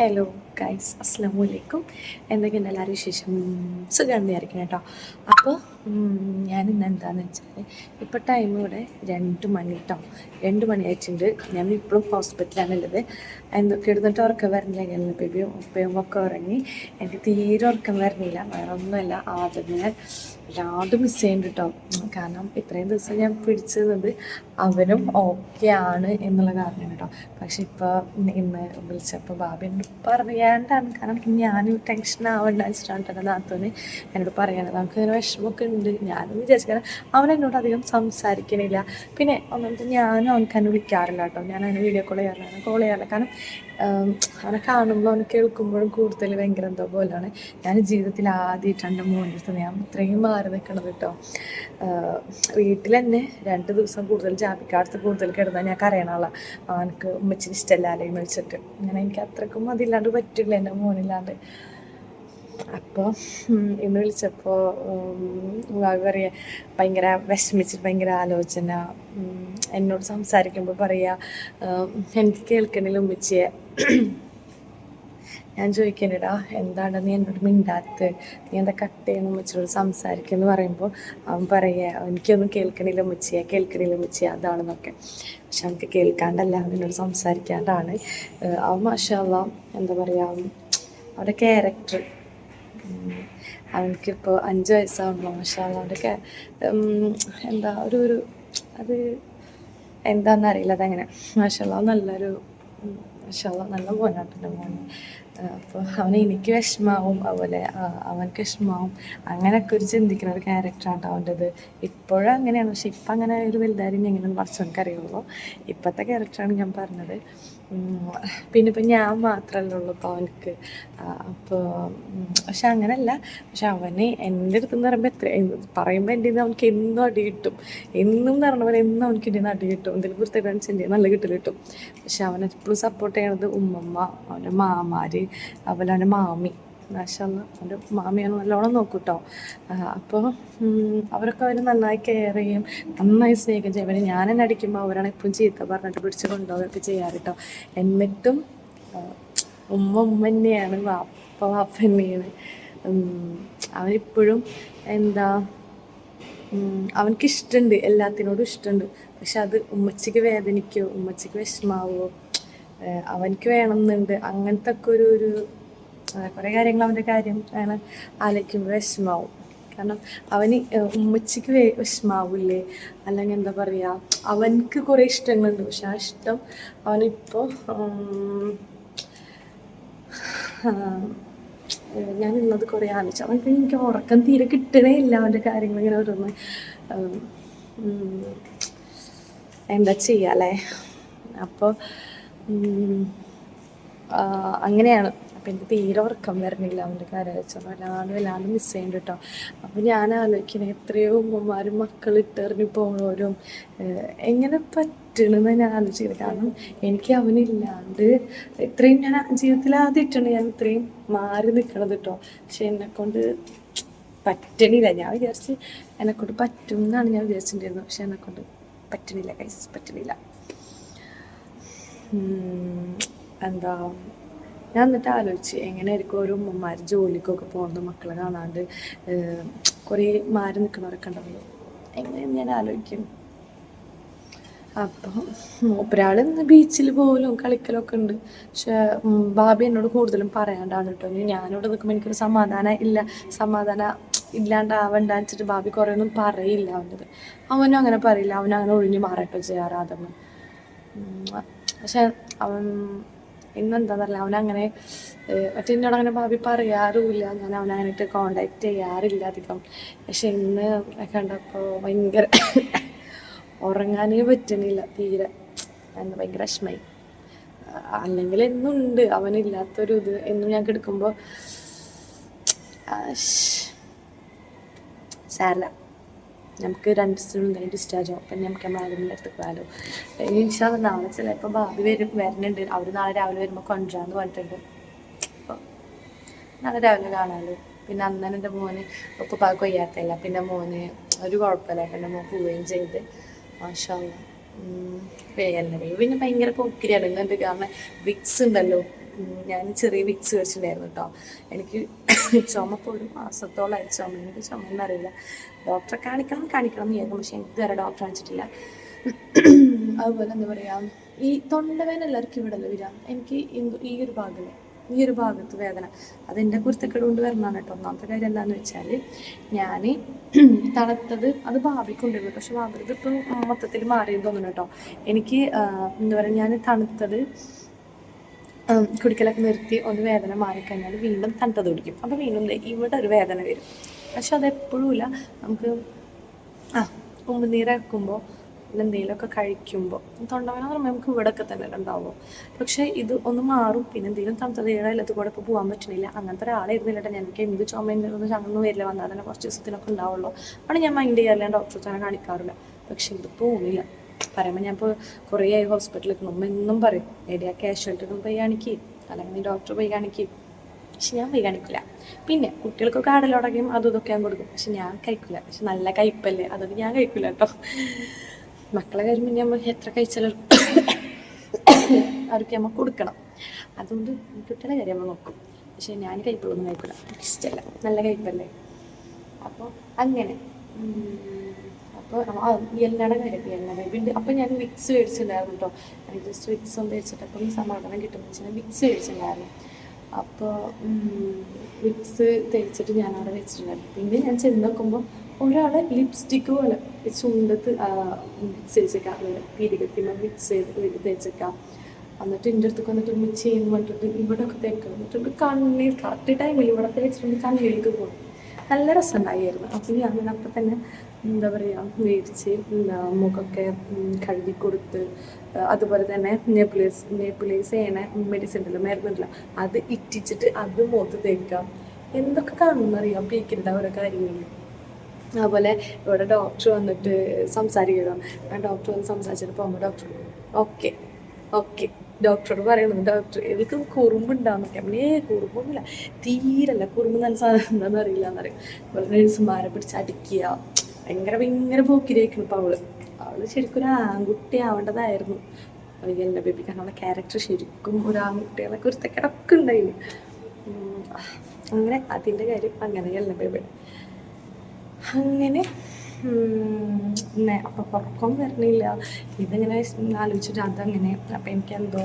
Hello guys അസ്സാം വലൈക്കും എന്തൊക്കെയുണ്ട് എല്ലാവരും വിശേഷം? സുഖം വിചാരിക്കണം കേട്ടോ. അപ്പോൾ ഞാൻ ഇന്ന് എന്താണെന്ന് വെച്ചാൽ ഇപ്പോൾ ടൈം ഇവിടെ രണ്ട് മണി കേട്ടോ രണ്ട് മണി ആയിട്ടുണ്ട്. ഞാൻ ഇപ്പോഴും ഹോസ്പിറ്റലാണ് ഉള്ളത് എന്തൊക്കെ എടുത്തിട്ട് ഉറക്കം വരുന്നില്ല ഞാൻ ബേബിയും ഉപ്പയും ഒക്കെ ഉറങ്ങി. എനിക്ക് തീരെ ഉറക്കം വരുന്നില്ല വേറെ ഒന്നുമല്ല. ആദ്യമേ വല്ലാണ്ട് മിസ് ചെയ്യുന്നുണ്ട് കേട്ടോ കാരണം ഇത്രയും ദിവസം ഞാൻ പിടിച്ചത് അവനും ഓക്കെ ആണ് എന്നുള്ള കാരണം കേട്ടോ പക്ഷെ ഇപ്പോൾ ഇന്ന് വിളിച്ചപ്പോൾ ബാബി എന്നോട് പറയാണ്ടാണ്. കാരണം ഞാനും ടെൻഷൻ ആവണ്ട. വെച്ചിട്ടാണ് നാത്തോന് എന്നോട് പറയണത് നമുക്ക് ഇങ്ങനെ വിഷമമൊക്കെ ഉണ്ട് ഞാനും വിചാരിച്ചു കാരണം അവൻ എന്നോട് അധികം സംസാരിക്കണില്ല. പിന്നെ ഒന്നാമത്തെ ഞാനും അവനക്ക് എന്നെ വിളിക്കാറില്ല കേട്ടോ. ഞാൻ അവനെ വീഡിയോ കോൾ ചെയ്യാറില്ല. കോൾ ചെയ്യാറില്ല. കാരണം അവനെ കാണുമ്പോൾ അവനെ കേൾക്കുമ്പോഴും കൂടുതൽ ഭയങ്കര എന്തോ പോലെയാണ് ഞാൻ ജീവിതത്തിൽ ആദ്യമായിട്ടാണ് എന്റെ മോന്റെ അടുത്ത് ഞാൻ ഇത്രയും മാറി നിൽക്കണത് കേട്ടോ. വീട്ടിൽ തന്നെ രണ്ട് ദിവസം കൂടുതൽ ജാബിക്കാടത്ത് കൂടുതൽ കിടന്നാൽ ഞാൻ കരയണാളാ അവനക്ക് ഉമ്മച്ചിന് ഇഷ്ടമല്ല അല്ലെങ്കിൽ വിളിച്ചിട്ട്. അങ്ങനെ എനിക്ക് അത്രക്കും അതില്ലാണ്ട് പറ്റില്ല എന്റെ മോനില്ലാണ്ട്. അപ്പോൾ ഇന്ന് വിളിച്ചപ്പോൾ ഭാവി പറയുക ഭയങ്കര വിഷമിച്ചിട്ട് ഭയങ്കര ആലോചന എന്നോട് സംസാരിക്കുമ്പോൾ പറയുക എനിക്ക് കേൾക്കണില്ല ഉമ്മച്ചിയെ. ഞാൻ ചോദിക്കണടാ എന്താണ് നീ എന്നോട് മിണ്ടാത്ത് നീ എന്താ കട്ട് ചെയ്യണം ഉമ്മച്ചിയോട് സംസാരിക്കുന്നു? പറയുമ്പോൾ അവൻ പറയുക എനിക്കൊന്നും കേൾക്കണില്ല ഉമ്മച്ചിയെ കേൾക്കണില്ല ഉമ്മച്ചിയെ അതാണെന്നൊക്കെ. പക്ഷെ അവനക്ക് കേൾക്കാണ്ടല്ല അവനോട് സംസാരിക്കാണ്ടാണ്. അവൻ മാഷാല്ല എന്താ പറയുക അവന്റെ ക്യാരക്ടർ അവനക്കിപ്പോൾ അഞ്ച് വയസ്സാവുമ്പോൾ മഷാല അവരൊക്കെ എന്താ ഒരു ഒരു അത് എന്താണെന്നറിയില്ല അതങ്ങനെ. മഷാല നല്ലൊരു മഷാല നല്ല മോനാട്ടുണ്ട് മോന്. അപ്പോൾ അവന് എനിക്ക് വിഷമാവും അതുപോലെ അവൻക്ക് വിഷമാവും. അങ്ങനെയൊക്കെ ഒരു ചിന്തിക്കുന്ന ഒരു ക്യാരക്ടറാണ് അവന്റെത്. ഇപ്പോഴും അങ്ങനെയാണ്. പക്ഷെ ഇപ്പം അങ്ങനെ ഒരു വലുതാരും എങ്ങനെയൊന്നും പഠിച്ചവനക്ക് എനിക്കറിയുള്ളൂ ഇപ്പോഴത്തെ ക്യാരക്ടറാണ് ഞാൻ പറഞ്ഞത്. പിന്നെ ഇപ്പം ഞാൻ മാത്രമല്ല ഉള്ളൂ ഇപ്പോൾ അവനക്ക് അപ്പോൾ പക്ഷെ അങ്ങനല്ല. പക്ഷെ അവന് എന്റെ അടുത്ത് എന്ന് പറയുമ്പോൾ എത്ര പറയുമ്പോൾ എന്റെ നിന്ന് അവനക്ക് എന്നും അടി കിട്ടും. എന്നും എന്ന് പറഞ്ഞ പോലെ എന്നും അവനക്ക് എന്റെ അടി കിട്ടും. എന്തെങ്കിലും വൃത്തിയിടാൻ എന്റെ നല്ല കിട്ടൽ കിട്ടും. പക്ഷെ അവൻ എപ്പോഴും സപ്പോർട്ട് ചെയ്യണത് ഉമ്മമ്മ അവന്റെ മാമാര് അതുപോലെ അവന്റെ മാമി. മാഷല്ല എന്റെ മാമിയാണ് നല്ലോണം നോക്കും കേട്ടോ അപ്പോൾ അവരൊക്കെ അവർ നന്നായി കെയർ ചെയ്യും. നന്നായി സ്നേഹിക്കും ചെയ്യും. പിന്നെ ഞാൻ അടിക്കുമ്പോൾ അവരാണ് എപ്പോഴും ചീത്ത പറഞ്ഞിട്ട് പിടിച്ച് കൊണ്ടുപോകുകയൊക്കെ ചെയ്യാറ് കേട്ടോ എന്നിട്ടും ഉമ്മ ഉമ്മ തന്നെയാണ് വാപ്പ വാപ്പ തന്നെയാണ്. അവനിപ്പോഴും എന്താ അവനക്ക് ഇഷ്ടമുണ്ട് എല്ലാത്തിനോടും ഇഷ്ടമുണ്ട് പക്ഷെ അത് ഉമ്മച്ചിക്ക് വേദനിക്കോ ഉമ്മച്ചിക്ക് വിഷമാവോ അവനക്ക് വേണമെന്നുണ്ട്. അങ്ങനത്തെ ഒക്കെ ഒരു ഒരു കുറേ കാര്യങ്ങൾ അവന്റെ കാര്യം ആണ് ആലോചിക്കുമ്പോൾ വിഷമാവും. കാരണം അവന് ഉമ്മച്ചിക്ക് വിഷമാവില്ലേ? അല്ലെങ്കിൽ എന്താ പറയുക അവനക്ക് കുറേ ഇഷ്ടങ്ങളുണ്ട്. പക്ഷെ ആ ഇഷ്ടം അവനിപ്പോൾ ഞാൻ ഇന്നത് കുറേ ആലോചിച്ചു. അവൻക്ക് എനിക്ക് ഉറക്കം തീരെ കിട്ടണേ ഇല്ല അവന്റെ കാര്യങ്ങൾ ഇങ്ങനെ ഓരോന്ന്. എന്താ ചെയ്യുക അല്ലേ? അപ്പോൾ അങ്ങനെയാണ്. അപ്പം എനിക്ക് തീരെ ഉറക്കം വരണില്ല അവന്റെ കാര്യം വെച്ചാൽ വല്ലാണ്ട് വല്ലാണ്ട് മിസ് ചെയ്യുന്നുണ്ട് കേട്ടോ അപ്പോൾ ഞാൻ ആലോചിക്കുന്നത് എത്രയോ ഉമ്മമാരും മക്കൾ ഇട്ടെറിഞ്ഞ് പോകുന്നവരും എങ്ങനെ പറ്റണമെന്ന് ഞാൻ ആലോചിക്കുന്നത് കാരണം എനിക്ക് അവനില്ലാണ്ട് ഇത്രയും ഞാൻ ജീവിതത്തിൽ ആദ്യമായിട്ടാണ് ഞാൻ ഇത്രയും മാറി നിൽക്കണത് കേട്ടോ പക്ഷെ എന്നെക്കൊണ്ട് പറ്റണില്ല. ഞാൻ വിചാരിച്ച് എന്നെക്കൊണ്ട് പറ്റും എന്നാണ് ഞാൻ വിചാരിച്ചിട്ടുണ്ടായിരുന്നത്. പക്ഷെ എന്നെക്കൊണ്ട് പറ്റണില്ല കൈസ് പറ്റണില്ല. എന്താ ഞാൻ എന്നിട്ട് ആലോചിച്ച് എങ്ങനെയായിരിക്കും ഓരോ ഉമ്മമാർ ജോലിക്കൊക്കെ പോകുന്നത് മക്കളെ കാണാണ്ട് കുറേ മാറി നിൽക്കുന്നവരൊക്കെ ഉണ്ടല്ലോ. എങ്ങനെയെന്ന് ഞാൻ ആലോചിക്കും. അപ്പോൾ മൂപ്പരാൾ ഇന്ന് ബീച്ചിൽ പോലും കളിക്കലൊക്കെ ഉണ്ട്. പക്ഷെ ബാബി എന്നോട് കൂടുതലും പറയാണ്ടാണ് കേട്ടോ. ഞാനിവിടെ നിൽക്കുമ്പോൾ എനിക്കൊരു സമാധാനം ഇല്ല. സമാധാനം ഇല്ലാണ്ടാവണ്ട വെച്ചിട്ട് ബാബി കുറേ ഒന്നും പറയില്ല അവന്റെത് അവനും അങ്ങനെ പറയില്ല. അവനങ്ങനെ ഒഴിഞ്ഞു മാറട്ടോ ചെയ്യാറാതെ പക്ഷെ അവൻ ഇന്നെന്താന്നറിയില്ല. അവനങ്ങനെ ഏഹ്, മറ്റേ എന്നോട് അങ്ങനെ ഭാവി പറയാറുമില്ല. ഞാൻ അവനങ്ങനെയിട്ട് കോണ്ടാക്ട് ചെയ്യാറില്ല അധികം. പക്ഷെ ഇന്ന് കണ്ടപ്പോൾ ഭയങ്കര ഉറങ്ങാനേ പറ്റണില്ല തീരെ. എന്താ ഭയങ്കര വിഷമായി. അല്ലെങ്കിൽ എന്നുണ്ട്. അവനില്ലാത്തൊരു ഇത് എന്നും ഞാൻ കിടക്കുമ്പോൾ സാരല്ല. നമുക്ക് രണ്ട് ദിവസത്തിനുള്ളിൽ ഡിസ്ചാർജ് ആവും. അപ്പം നമുക്ക് നമ്മൾ ആരെങ്കിലും അടുത്ത് പോയാലോ. ഇൻഷാ നാളെ ചിലപ്പോൾ ഭാവി വരും വരുന്നുണ്ട് അവർ നാളെ രാവിലെ വരുമ്പോൾ കൊണ്ടുവരാമെന്ന് പറഞ്ഞിട്ടുണ്ട്. അപ്പോൾ നാളെ രാവിലെ കാണാമല്ലോ പിന്നെ അന്നേരം എന്റെ മോന് ഉപ്പ കൊയ്യാത്തല്ല പിന്നെ മോന് ഒരു കുഴപ്പമില്ല. എന്റെ മോൻ പോവുകയും ചെയ്ത്. മാഷാല്ല എല്ലാവരെയും പിന്നെ ഭയങ്കര പൊക്കിരി അടങ്ങുന്നുണ്ട്. കാരണം വിക്സ് ഉണ്ടല്ലോ. ഞാൻ ചെറിയ വിക്സ് വെച്ചിട്ടുണ്ടായിരുന്നു കേട്ടോ എനിക്ക് ചുമ ഇപ്പോൾ ഒരു മാസത്തോളമായി ചുമ എനിക്ക് ചുമ എന്നറിയില്ല ഡോക്ടറെ കാണിക്കണം കാണിക്കണം എന്ന് വിചാരിക്കും പക്ഷേ ഇതുവരെ ഡോക്ടറെ കാണിച്ചിട്ടില്ല. അതുപോലെ എന്താ പറയുക ഈ തൊണ്ടവേദന എല്ലാവർക്കും ഇവിടെ വരിക? എനിക്ക് ഈ- ഒരു ഭാഗം ഈ ഒരു ഭാഗത്ത് വേദന. അതെന്റെ കുരുത്തക്കേട് കൊണ്ട് വരണതാണ് കേട്ടോ ഒന്നാമത്തെ കാര്യം എന്താണെന്ന് വെച്ചാൽ ഞാൻ തണുത്തത് അത് ഭാവിക്കൊണ്ടിരുന്നു പക്ഷെ ഭാവിത് ഇപ്പം മൊത്തത്തിൽ മാറിയെന്ന് തോന്നുന്നു കേട്ടോ എനിക്ക് എന്താ പറയുക ഞാൻ തണുത്തത് കുടിക്കലൊക്കെ നിർത്തി ഒന്ന് വേദന മാറിക്കഴിഞ്ഞാൽ വീണ്ടും തണുത്തത് കുടിക്കും. അപ്പോൾ വീണ്ടും ഇവിടെ ഒരു വേദന വരും. പക്ഷെ അത് എപ്പോഴും ഇല്ല. നമുക്ക് ആ ഉമ്പുനീരക്കുമ്പോൾ എന്തെങ്കിലുമൊക്കെ കഴിക്കുമ്പോൾ തൊണ്ടവേദന എന്ന് പറയുമ്പോൾ നമുക്ക് ഇവിടെയൊക്കെ തന്നെ ഉണ്ടാവും. പക്ഷേ ഇത് ഒന്ന് മാറും. പിന്നെ എന്തെങ്കിലും തണുത്തത് ഇല്ലാത്ത കൂടെ ഇപ്പോൾ പോകാൻ പറ്റണില്ല. അങ്ങനത്തെ ഒരാളായിരുന്നില്ല കേട്ടോ എനിക്ക് എന്ത് ചുമയൊന്നും അങ്ങനെ വരില്ല. വന്നാൽ തന്നെ കുറച്ച് ദിവസത്തിനൊക്കെ ഉണ്ടാവുള്ളൂ. അവിടെ ഞാൻ മൈൻഡ് ചെയ്യാറില്ല. ഡോക്ടറെ തന്നെ കാണിക്കാറില്ല. പക്ഷെ ഇത് പോകുന്നില്ല പറയുമ്പോൾ ഞാൻ ഇപ്പോൾ കുറേ ആയി ഹോസ്പിറ്റലിൽ നിൽക്കണം എന്നും പറയും എവിടെയാ കാഷ്വാലിറ്റി പോയി കാണിക്കി. അല്ലെങ്കിൽ നീ ഡോക്ടർ പോയി കാണിക്കുക പക്ഷെ ഞാൻ പോയി കാണിക്കില്ല. പിന്നെ കുട്ടികൾക്കൊക്കെ ആടലുടങ്ങിയും അതും ഇതൊക്കെ ഞാൻ കൊടുക്കും. പക്ഷെ ഞാൻ കഴിക്കില്ല. പക്ഷെ നല്ല കഴിപ്പല്ലേ അതൊക്കെ ഞാൻ കഴിക്കില്ല കേട്ടോ. മക്കളെ പിന്നെ നമ്മൾ എത്ര കഴിച്ചാലും അവർക്ക് നമ്മൾ കൊടുക്കണം. അതുകൊണ്ട് കുട്ടികളെ കാര്യം നമ്മൾ നോക്കും. പക്ഷെ ഞാൻ കഴിപ്പുള്ളൊന്നും കഴിക്കില്ല ഇഷ്ടമല്ല നല്ല കഴിപ്പല്ലേ അപ്പോൾ അങ്ങനെ. അപ്പോൾ എല്ലാടെ കാര്യത്തിൽ എല്ലാ പിന്നെ അപ്പം ഞാൻ വിക്സ് മേടിച്ചിട്ടുണ്ടായിരുന്നു കേട്ടോ എനിക്ക് ജസ്റ്റ് വിക്സ് ഒന്ന് തേച്ചിട്ട് അപ്പം സമാധാനം കിട്ടുമെന്ന് വെച്ചാൽ വിക്സ് മേടിച്ചിട്ടുണ്ടായിരുന്നു. അപ്പോൾ വിക്സ് തേച്ചിട്ട് ഞാൻ അവിടെ വെച്ചിട്ടുണ്ടായിരുന്നു. പിന്നെ ഞാൻ ചെന്ന് നോക്കുമ്പോൾ ഒരാളെ ലിപ്സ്റ്റിക്ക് പോലെ ചുണ്ടത്ത് മിക്സ് തേച്ചേക്കാം. പീരികത്തിമ മിക്സ് ചെയ്ത് തേച്ചേക്കാം. എന്നിട്ട് എന്റെ അടുത്തേക്ക് വന്നിട്ട് മിക്സ് ചെയ്യുന്നു പറഞ്ഞിട്ട് ഇവിടെ ഒക്കെ തേക്കുക എന്നിട്ട് കണ്ണീർ കറക്റ്റ് ടൈമിൽ ഇവിടെ തേച്ചിട്ടുണ്ട് കണ്ണിലേക്ക് പോകും. നല്ല രസമുണ്ടായിരുന്നു. അപ്പം ഞാൻ അപ്പം തന്നെ എന്താ പറയുക വേവിച്ച് മുഖമൊക്കെ കഴുകി കൊടുത്ത് അതുപോലെ തന്നെ നെബുലൈസ് നെബുലൈസ് ചെയ്യണ മെഡിസിൻ ഉണ്ടല്ലോ മരുന്നുണ്ടല്ലോ അത് ഇറ്റിച്ചിട്ട് അത് മുഖത്ത് തേക്കാം എന്തൊക്കെ കാണുമെന്നറിയാം പീക്കിന്റെ ഓരോ കാര്യങ്ങൾ അതുപോലെ ഇവിടെ ഡോക്ടർ വന്നിട്ട് സംസാരിക്കണം ഡോക്ടർ വന്ന് സംസാരിച്ചിട്ട് പോകുമ്പോൾ ഡോക്ടർ ഓക്കെ ഓക്കെ ഡോക്ടറോട് പറയുന്നു ഡോക്ടർ എനിക്ക് കുറുമ്പുണ്ടാവുന്നൊക്കെ നമ്മളേ കുറുമ്പൊന്നുമില്ല തീരല്ല കുറുമ്പ് നല്ല സാധനം എന്താണെന്ന് അറിയില്ല എന്നറിയാം അതുപോലെ നഴ്സുമാരെ പിടിച്ച് അടിക്കുക. ഭയങ്കര ഭയങ്കര പോക്കിരിക്കുന്നു ഇപ്പം അവൾ അവൾ ശരിക്കും ഒരു ആൺകുട്ടി ആവേണ്ടതായിരുന്നു എല്ലാ ബേബി കാരണം ക്യാരക്ടർ ശരിക്കും ഒരു ആൺകുട്ടികളെ കുരുത്തക്കിടക്ക് ഉണ്ടായിരുന്നു അങ്ങനെ അതിന്റെ കാര്യം അങ്ങനെ എല്ലാ ബേബി അങ്ങനെ അപ്പം ഉറക്കം വരണില്ല ഇതിങ്ങനെ ആലോചിച്ചിട്ട് അതങ്ങനെ അപ്പം എനിക്കെന്തോ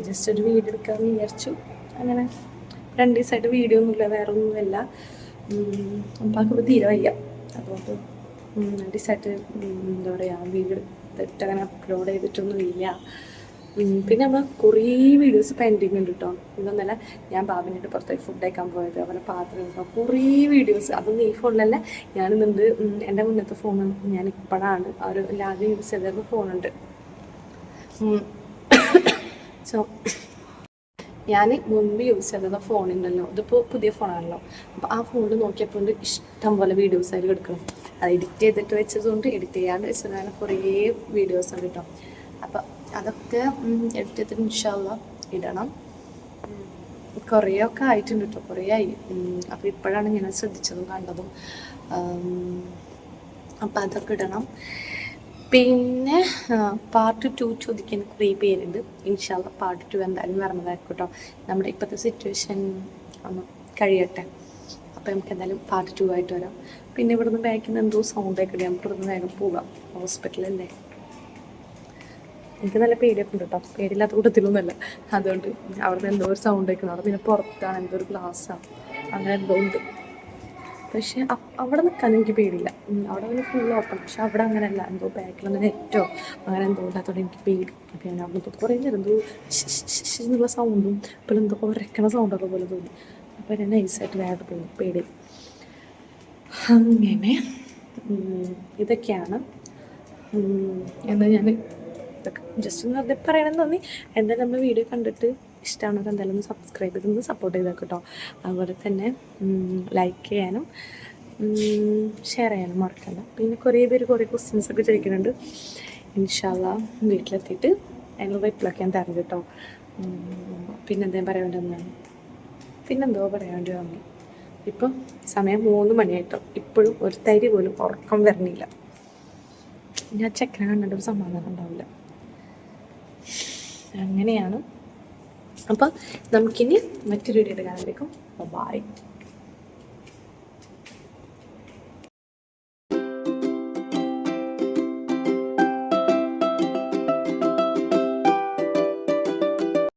ജസ്റ്റ് ഒരു വീഡിയോ എടുക്കാമെന്ന് വിചാരിച്ചു അങ്ങനെ രണ്ട് ദിവസമായിട്ട് വീഡിയോ ഒന്നുമില്ല വേറെ ഒന്നുമില്ല അപ്പൊ തീരെ വയ്യ അതുകൊണ്ട് അത് ദിവസമായിട്ട് എന്താ പറയുക വീഡിയോ എടുത്തിട്ട് അങ്ങനെ അപ്ലോഡ് ചെയ്തിട്ടൊന്നുമില്ല പിന്നെ നമ്മൾ കുറേ വീഡിയോസ് പെൻഡിങ് ഉണ്ട് കേട്ടോ ഇതൊന്നല്ല ഞാൻ ബാബിനായിട്ട് പുറത്തേക്ക് ഫുഡ് കഴിക്കാൻ പോയത് അവരെ പാത്രം കുറേ വീഡിയോസ് അതൊന്നും ഈ ഫോണിലല്ല ഞാനിന്നുണ്ട് എന്റെ മുന്നത്തെ ഫോൺ ഞാൻ ഇപ്പോഴാണ് ആ ഒരു ലാഗ് യൂസ് ചെയ്തിരുന്ന ഫോണുണ്ട് സോ ഞാൻ മുൻപ് യൂസ് ചെയ്തത് ഫോണുണ്ടല്ലോ ഇതിപ്പോൾ പുതിയ ഫോണാണല്ലോ അപ്പോൾ ആ ഫോണിൽ നോക്കിയപ്പോൾ ഇഷ്ടം പോലെ വീഡിയോസ് അതിൽ എടുക്കണം. അത് എഡിറ്റ് ചെയ്തിട്ട് വെച്ചതുകൊണ്ട് എഡിറ്റ് ചെയ്യാണ്ട് വെച്ചതാണ് കുറേ വീഡിയോസ് ഉണ്ട് കേട്ടോ അപ്പോൾ അതൊക്കെ എഡിറ്റ് ചെയ്തിട്ട് ഇൻഷാല്ല ഇടണം. കുറേയൊക്കെ ആയിട്ടുണ്ട് കേട്ടോ കുറേ ആയി. അപ്പോൾ ഇപ്പോഴാണ് ഞാൻ ശ്രദ്ധിച്ചതും കണ്ടതും. അപ്പം അതൊക്കെ ഇടണം. പിന്നെ പാർട്ട് ടു ചോദിക്കുന്ന കുറേ പേരുണ്ട്. ഇൻഷാല്ല പാർട്ട് ടു എന്തായാലും വരണതായിരിക്കും കേട്ടോ നമ്മുടെ ഇപ്പോഴത്തെ സിറ്റുവേഷൻ ഒന്ന് കഴിയട്ടെ. അപ്പോൾ നമുക്ക് എന്തായാലും പാർട്ട് ടു ആയിട്ട് വരാം. പിന്നെ ഇവിടുന്ന് ബാക്കിൽ എന്തോ സൗണ്ടൊക്കെ നമുക്ക് ഇവിടുന്ന് വേഗം പോകാം. ഹോസ്പിറ്റലല്ലേ എനിക്ക് നല്ല പേടിയൊക്കെ ഉണ്ട് കേട്ടോ പേടിയില്ലാത്ത കൂട്ടത്തിലൊന്നുമല്ല. അതുകൊണ്ട് അവിടെ എന്തോ ഒരു സൗണ്ട് കേൾക്കണം അവിടെ പിന്നെ പുറത്താണ്. എന്തോ ഒരു ഗ്ലാസ്സാണ് അങ്ങനെ എന്തോ ഉണ്ട്. പക്ഷെ അവിടെ നിൽക്കാൻ എനിക്ക് പേടിയില്ല. അവിടെ പിന്നെ ഫുൾ ഓപ്പൺ പക്ഷെ അവിടെ അങ്ങനെയല്ല. എന്തോ ബാക്കിലൊന്നും നെറ്റോ അങ്ങനെ എന്തോ ഇല്ലാത്തതുകൊണ്ട് എനിക്ക് പേടി. അപ്പം ഞാൻ അവിടെ നിന്ന് കുറേ നേരം എന്തോ എന്നുള്ള സൗണ്ടും ഇപ്പോൾ എന്തോ ഉരക്കണ സൗണ്ടൊക്കെ പോലെ തോന്നി. അപ്പോൾ ഞാൻ നൈസായിട്ട് വേറെ പോയി. പേടി. അങ്ങനെ. ഇതൊക്കെയാണ്. എന്താ ഞാൻ ഇതൊക്കെ ജസ്റ്റ് വെറുതെ പറയണമെന്ന് തോന്നി. എന്തായാലും നമ്മൾ വീഡിയോ കണ്ടിട്ട്? ഇഷ്ടമാണെങ്കിൽ എന്തായാലും ഒന്ന് സബ്സ്ക്രൈബ് ചെയ്തൊന്ന് സപ്പോർട്ട് ചെയ്തേക്ക് കേട്ടോ. അതുപോലെ തന്നെ ലൈക്ക് ചെയ്യാനും ഷെയർ ചെയ്യാനും മറക്കണ്ട. പിന്നെ കുറേ പേര് കുറേ ക്വസ്റ്റ്യൻസ് ഒക്കെ ചോദിക്കുന്നുണ്ട്. ഇൻഷാല്ല വീട്ടിലെത്തിയിട്ട് അതിനുള്ള റിപ്ലൈ ഞാൻ തരാം കേട്ടോ. പറയാൻ വേണ്ടി വന്നതാണ് പിന്നെന്തോ വേണ്ടി വന്നു. ഇപ്പം സമയം മൂന്ന് മണിയായിട്ടോ. ഇപ്പോഴും ഒരു തരി പോലും ഉറക്കം വരണില്ല. ഞാൻ ചെക്കനെ കണ്ടിട്ട് സമാധാനം ഉണ്ടാവില്ല. അങ്ങനെയാണ് അപ്പം നമുക്കിനി മറ്റൊരു വീഡിയോ കാണാൻ ബൈ